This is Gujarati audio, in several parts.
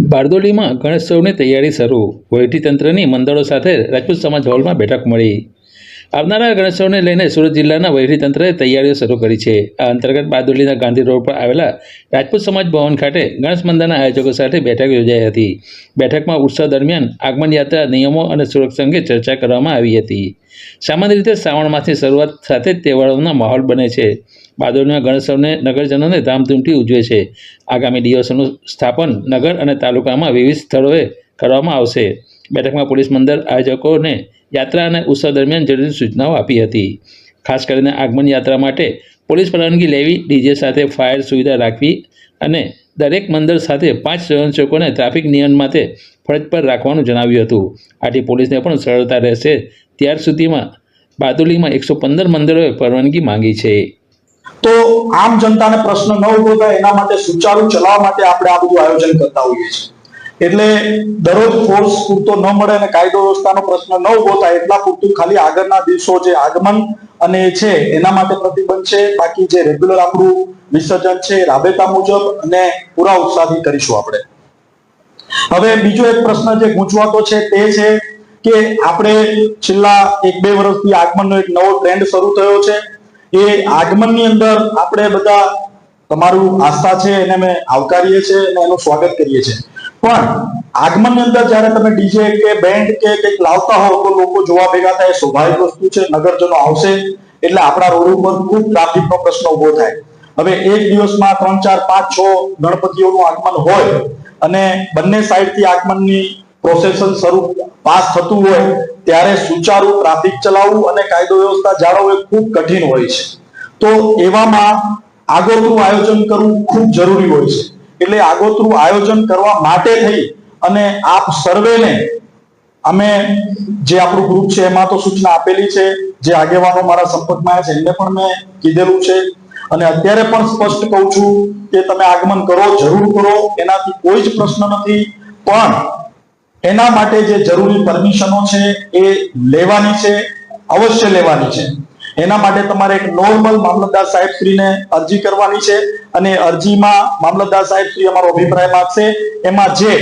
બારડોલીમાં ગણેશોત્સવની તૈયારી શરૂ. વહીવટીતંત્રની મંડળો સાથે રાજપૂત સમાજ હોલમાં બેઠક મળી. આવનારા ગણેશોને લઈને સુરત જિલ્લાના વહીવટીતંત્રએ તૈયારીઓ શરૂ કરી છે. આ અંતર્ગત બારડોલીના ગાંધી રોડ પર આવેલા રાજપૂત સમાજ ભવન ખાતે ગણેશ મંદિરના આયોજકો સાથે બેઠક યોજાઈ હતી. બેઠકમાં ઉત્સવ દરમિયાન આગમન યાત્રા, નિયમો અને સુરક્ષા અંગે ચર્ચા કરવામાં આવી હતી. સામાન્ય રીતે શ્રાવણ માસની શરૂઆત સાથે જ તહેવારોનો માહોલ બને છે. બાદોલીના ગણેશોને નગરજનોને ધામધૂમથી ઉજવે છે. આગામી દિવસોનું સ્થાપન નગર અને તાલુકામાં વિવિધ સ્થળોએ કરવામાં આવશે. બેઠકમાં પોલીસ મંડળ આયોજકોને યાત્રા અને ઉત્સવ દરમિયાન જરૂરી સૂચનાઓ આપી હતી. ખાસ કરીને આગમન યાત્રા માટે પોલીસ પરવાનગી લેવી, ડીજે સાથે ફાયર સુવિધા રાખવી અને દરેક મંદિર સાથે પાંચ સ્વયંસેવકોને ટ્રાફિક નિયમન માટે ફરજ પર રાખવાનું જણાવ્યું હતું. આથી પોલીસને પણ સરળતા રહેશે ત્યાર સુધીમાં બાદુલીમાં એકસો પંદર મંદિરોએ પરવાનગી માંગી છે. તો આમ જનતાને પ્રશ્ન ન ઊભો થાય એના માટે સુચારુ ચલાવવા માટે આપણે આ બધું આયોજન કરતા હોઈએ છીએ. એટલે દરરોજ ફોર્સ પૂરતો ન મળે અને કાયદો વ્યવસ્થાનો પ્રશ્ન ન ઊભો થાય એટલા પૂરતું ખાલી આગળના દિવસો જે આગમન અને છે, એના માટે પ્રતિબંધ છે. બાકી જે રેગ્યુલર આપણું વિસર્જન છે રાબેતા મુજબ અને પૂરા ઉત્સાહથી કરીશું આપણે. હવે બીજો એક પ્રશ્ન જે ગૂંચવાતો છે તે છે કે આપણે છેલ્લા એક બે વર્ષથી આગમનનો એક નવો ટ્રેન્ડ શરૂ થયો છે. એ આગમનની અંદર આપણે બધા તમારું આસ્થા છે, એને અમે આવકારીએ છીએ અને એનું સ્વાગત કરીએ છીએ. પણ આગમનની અંદર જ્યારે તમે ડીજે કે બેન્ડ કે કંઈક લાવતા હો તો લોકો જોવા ભેગા થાય સ્વાભાવિક વસ્તુ છે, નગરજનો આવશે. એટલે આપણા રોડ ઉપર ખૂબ ટ્રાફિકનો પ્રશ્ન ઊભો થાય. હવે એક દિવસમાં ત્રણ, ચાર, પાંચ, છ ગણપતિઓનું આગમન હોય અને બંને સાઈડથી આગમનની પ્રોસેસન શરૂ પાસ થતું હોય, ત્યારે સુચારુ ટ્રાફિક ચલાવવું અને કાયદો વ્યવસ્થા જાળવવું એ ખૂબ કઠિન હોય છે. તો એવામાં આગળનું આયોજન કરવું ખૂબ જરૂરી હોય છે. એટલે આગોતરું આયોજન કરવા માટે થઈ અને આપ સર્વેને અમે જે આપણું ગ્રુપ છે એમાં તો સૂચના આપેલી છે, જે આગેવાનો મારા સંપર્કમાં આવ્યા છે, એમને પણ મેં કીધેલું છે. અને અત્યારે પણ સ્પષ્ટ કહું છું કે તમે આગમન કરો, જરૂર કરો, એનાથી કોઈ જ પ્રશ્ન નથી. પણ એના માટે જે જરૂરી પરમિશનો છે એ લેવાની છે, અવશ્ય લેવાની છે. એના માટે તમારે એક નોર્મલ મામલતદાર સાહેબ શ્રીને અરજી કરવાની છે અને અરજીમાં મામલતદાર સાહેબ શ્રી અમારો અભિપ્રાય માંગશે. એમાં જે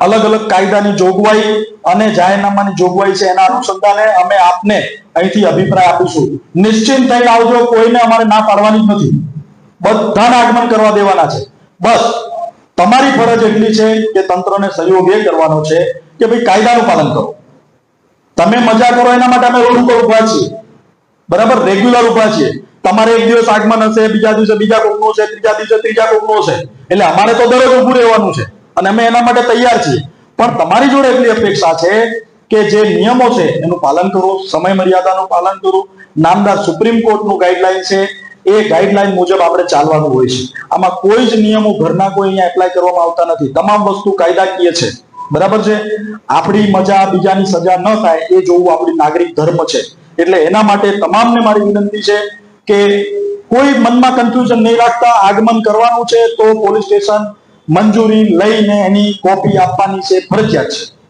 અલગ અલગ કાયદાની જોગવાઈ અને જાહેરનામાની જોગવાઈ છે એના અનુસંધાને અમે આપને અહીંથી અભિપ્રાય આપીશું. નિશ્ચિંત થઈને આવજો, કોઈને અમારે ના પાડવાની જ નથી. બધાને આગમન કરવા દેવાના છે. બસ, તમારી ફરજ એટલી છે કે તંત્રને સહયોગ એ કરવાનો છે કે ભાઈ કાયદાનું પાલન કરો. તમે મજા કરો, એના માટે અમે રોડ ઉપર ઊભા છીએ. બરાબર? રેગ્યુલર ઊભા છીએ. તમારે એક દિવસ આગમન હશે, બીજા દિવસે બીજા કોકનું છે ત્રીજા દિવસે ત્રીજા કોકનું છે એટલે અમારે તો દરરોજ ઊભું રહેવાનું છે અને અમે એના માટે તૈયાર છીએ. પણ તમારી જોડે એટલી અપેક્ષા છે કે જે નિયમો છે એનું પાલન કરો, સમય મર્યાદાનું પાલન કરો. નામદાર સુપ્રીમ કોર્ટનું ગાઈડલાઈન છે. એ ગાઈડલાઈન મુજબ આપણે ચાલવાનું હોય છે. આમાં કોઈ જ નિયમો ઘરના કોઈ અહીંયા એપ્લાય કરવામાં આવતા નથી. તમામ વસ્તુ કાયદાકીય છે. બરાબર છે? આપણી મજા બીજાની સજા ન થાય એ જોવું આપણી નાગરિક ધર્મ છે. એટલે એના માટે તમામને મારી વિનંતી છે કે કોઈ મનમાં કન્ફ્યુઝન નહીં રાખતા, આગમન કરવાનું છે તો પોલીસ સ્ટેશન મંજૂરી લઈને એની કોપી આપવાની છે ફરજિયાત છે.